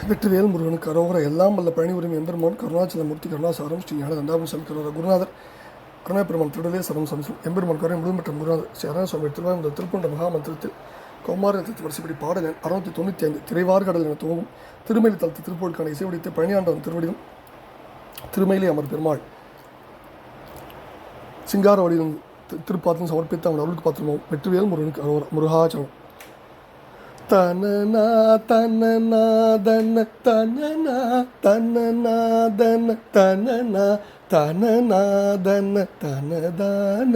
வெற்றிவேல் முருகனுக்கு அரோகர எல்லாம் வல்ல பழனி உரிமை எம்பெருமான் கருணாச்சலமூர்த்தி கருணாசாரம் ஸ்ரீ ஞான தண்டாபுரம் சாமி கரோர குருநாதர் கருணாபெருமான் திருடலே சரம் சமசம் எம்பெருமான் கரை முழுமற்ற குருநாதர் ஸ்ரீ சுவாமி திருவாயந்த திருப்பண்ட மகாமந்திரத்தில் கௌமாரத்தை வரிசைப்படி பாடல் எண் அறுநூத்தி தொண்ணூற்றி ஐந்து திரைவார் கடல் என துவங்கும் திருமலை தளத்து திருப்போருக்கான இசைவடித்த பழனியாண்டவன் திருவடியும் திருமயிலே அமர் பெருமாள். சிங்கார வடிவம் திருப்பாத்திரம் சமர்ப்பித்து அவன் அருளுக்கு பாத்திரமாவும் வெற்றிவேல் முருகனுக்கு அரோர முருகாச்சலம். தனனா தனநாதன தனனா தனனா தனனா தனநாதன தனதான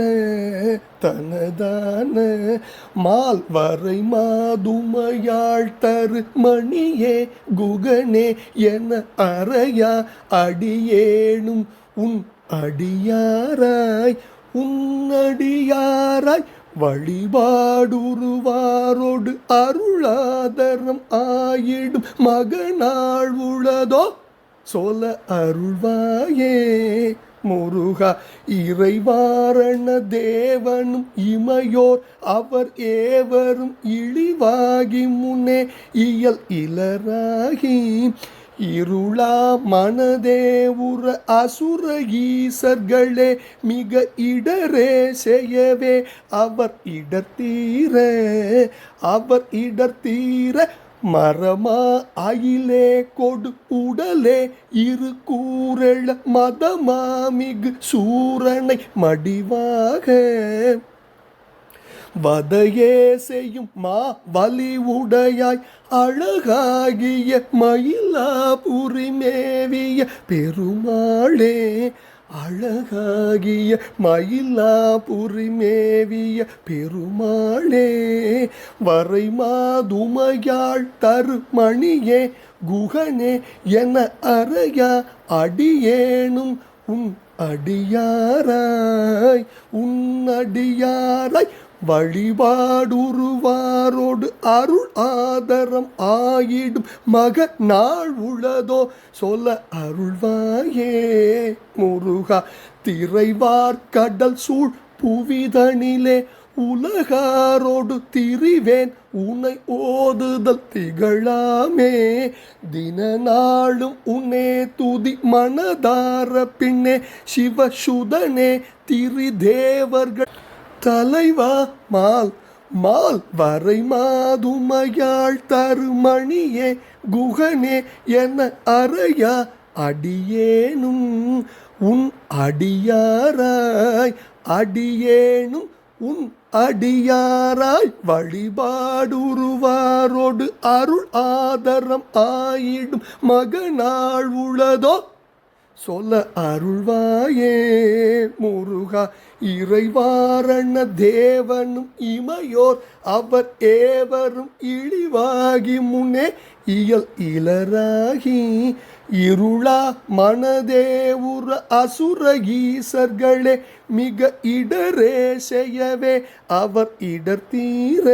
தனதான. மால் வரை மாதுமையாள் தரு மணியே குகனே என அறையா அடியேனும் உன் அடியாராய் உன்னடியாராய் வழிபாடுருவாரோடு அருளாதரம் ஆயிடும் மகனாள் உளதோ? சொல அருள்வாயே முருகா இறைவாரண தேவனும் இமையோர் அவர் ஏவரும் இழிவாகி முன்னே இயல் இலராகி. இருளா மனதே உற அசுர ஈசர்களே மிக இடரே செய்யவே. அவர் இடத்தீர அவர் இடத்தீர மரமா அயிலே கொடு உடலே இரு கூரள மதமா மிகு சூரனை மடிவாக. வதையே செய்யும் மா வலி உடையாய் அழகாகிய மயிலாபுரி மேவிய பெருமாளே அழகாகிய மயிலாபுரி மேவிய பெருமாளே வரை மாதுமையாள் தருமணியே குகனே என அறையா அடியேனும் உன் அடியாராய் உன் அடியாராய் வழிபாடுருவாரோடு அருள் ஆதரம் ஆயிடும் மக நாள் உளதோ. சொல்ல அருள்வாயே முருகா திரைவார் கடல் சூழ் புவிதனிலே உலகாரோடு திரிவேன். உன்னை ஓதுதல் திகழாமே தின நாளும் உன்னே துதி மனதார பின்னே. சிவசுதனே திரிதேவர்கள் தலைவா மால் மால் வரை மாதுமையாள் தருமணியே குகனே என அறையா அடியேனும் உன் அடியாராய் அடியேனும் உன் அடியாராய் வழிபாடுருவாரோடு அருள் ஆதரம் ஆயிடும் மகனாள் உளதோ சொல்ல அருள்வாயே முருகா இறைவாரண தேவனும் இமையோர் அவர் ஏவரும் இழிவாகி முன்னே இயல் இளராகி. இருளா மனதே உற அசுர ஈசர்களே மிக இடரே செய்யவே அவர் இடர்த்தீர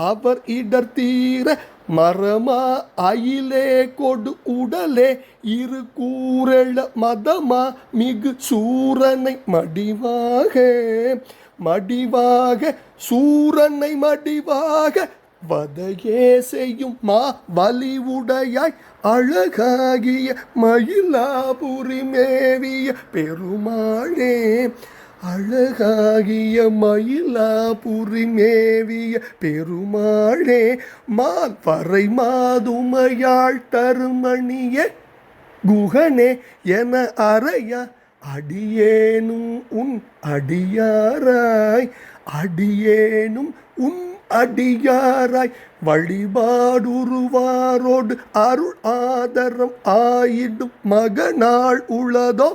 அவர் இடர்த்தீர மரமா அயிலே கொடு உடலே இரு கூரள மதமா மிகு சூரனை மடிவாக. மடிவாக சூரனை மடிவாக வதையே செய்யும் மா வலிவுடையாய் அழகாகிய மயிலாபுரி மேவிய பெருமாளே. அழகாகிய மயிலாபுரி மேவிய பெருமாளே மால் வரை மாதுமையாள் தருமணிய குகனே என அறையா அடியேனும் உன் அடியாராய் அடியேனும் உன் அடியாராய் வழிபாடுருவாரோடு அருள் ஆதரம் ஆயிடும் மகனாள் உளதோ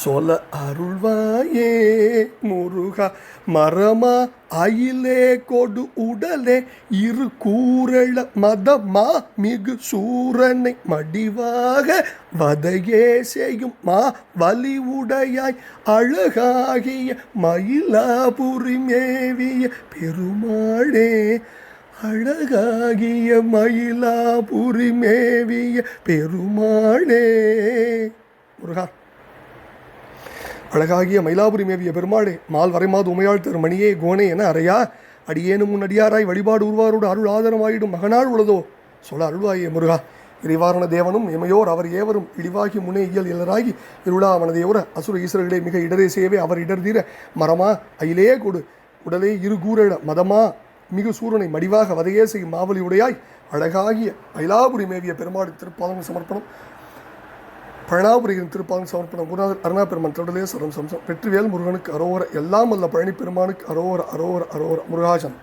சொல்ல அருள்வாயே முருகா மரமா அயிலே கொடு உடலே இரு கூரள மதமா மிகு சூரனை மடிவாக வதையே செய்யும் மா வலிவுடையாய் அழகாகிய மயிலாபுரி மேவிய பெருமாளே அழகாகிய மயிலாபுரி மேவிய பெருமாளே. முருகா அழகாகிய மயிலாபுரி மேவிய பெருமாளே மால் வரைமாது உமையாள் தரு மணியே கோனே என அறையா அடியேனும் உன் அடியாராய் வழிபாடு உருவாரோடு அருள் ஆதரமாயிடும் மகனாள் உள்ளதோ? சொல்ல அருள்வாயே முருகா. இறைவாரண தேவனும் எமையோர் அவர் ஏவரும் இழிவாகி முனே இயல் இலராகி இருளா மனதையோர அசுர ஈஸ்வரர்களே மிக இடரே சேவே அவர் இடர் தீர மரமா அயிலே கொடு. உடலே இரு கூரட மதமா மிகு சூரனை மடிவாக வதையே செய்யும் மாவலியுடையாய் அழகாகிய மயிலாபுரி மேவிய பெருமாள் திருப்பாதம் சமர்ப்பணம். பழனாபுரியின் திருப்பாங்க சமர்ப்பணம் குருநாதர் அருணா பெருமான் தொடலே சரம் சம்சம். வெற்றிவேல் முருகனுக்கு அரோவர எல்லாம் அல்ல பழனி பெருமானுக்கு அரோவர அரோவர அரோவர முருகாஜன்